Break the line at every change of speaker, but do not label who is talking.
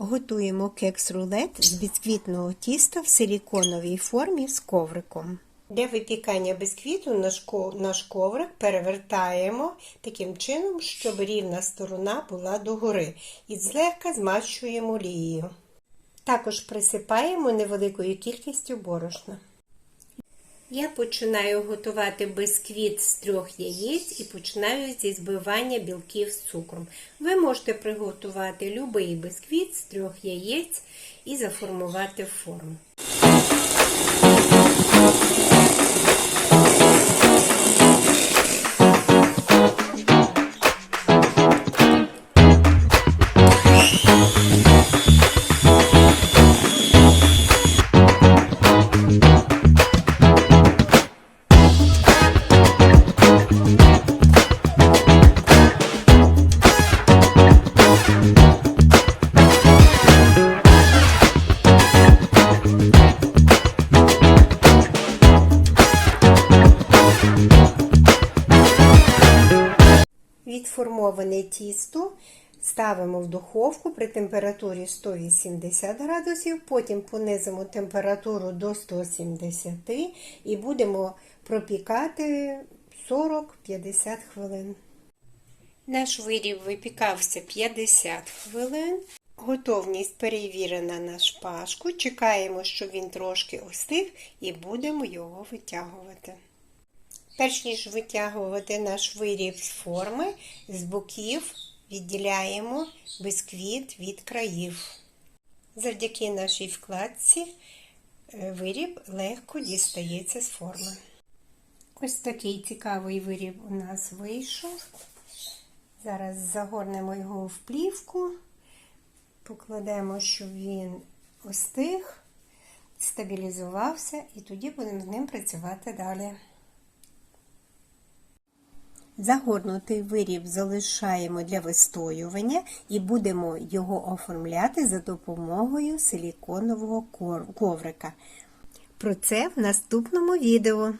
Готуємо кекс-рулет з бісквітного тіста в силіконовій формі з ковриком. Для випікання бісквіту наш коврик перевертаємо таким чином, щоб рівна сторона була догори і злегка змащуємо олією. Також присипаємо невеликою кількістю борошна. Я починаю готувати бисквіт з трьох яєць і починаю зі збивання білків з цукром. Ви можете приготувати будь-який бисквіт з трьох яєць і заформувати форму. Відформоване тісто ставимо в духовку при температурі 180 градусів, потім понизимо температуру до 170 і будемо пропікати 40-50 хвилин. Наш виріб випікався 50 хвилин. Готовність перевірена на шпажку. Чекаємо, щоб він трошки остиг, і будемо його витягувати. Перш ніж витягувати наш виріб з форми, з боків відділяємо бисквіт від країв. Завдяки нашій вкладці е, виріб легко дістається з форми. Ось такий цікавий виріб у нас вийшов. Зараз загорнемо його в плівку, покладемо, щоб він остиг, стабілізувався, і тоді будемо з ним працювати далі. Загорнутий виріб залишаємо для вистоювання і будемо його оформляти за допомогою силіконового коврика. Про це в наступному відео.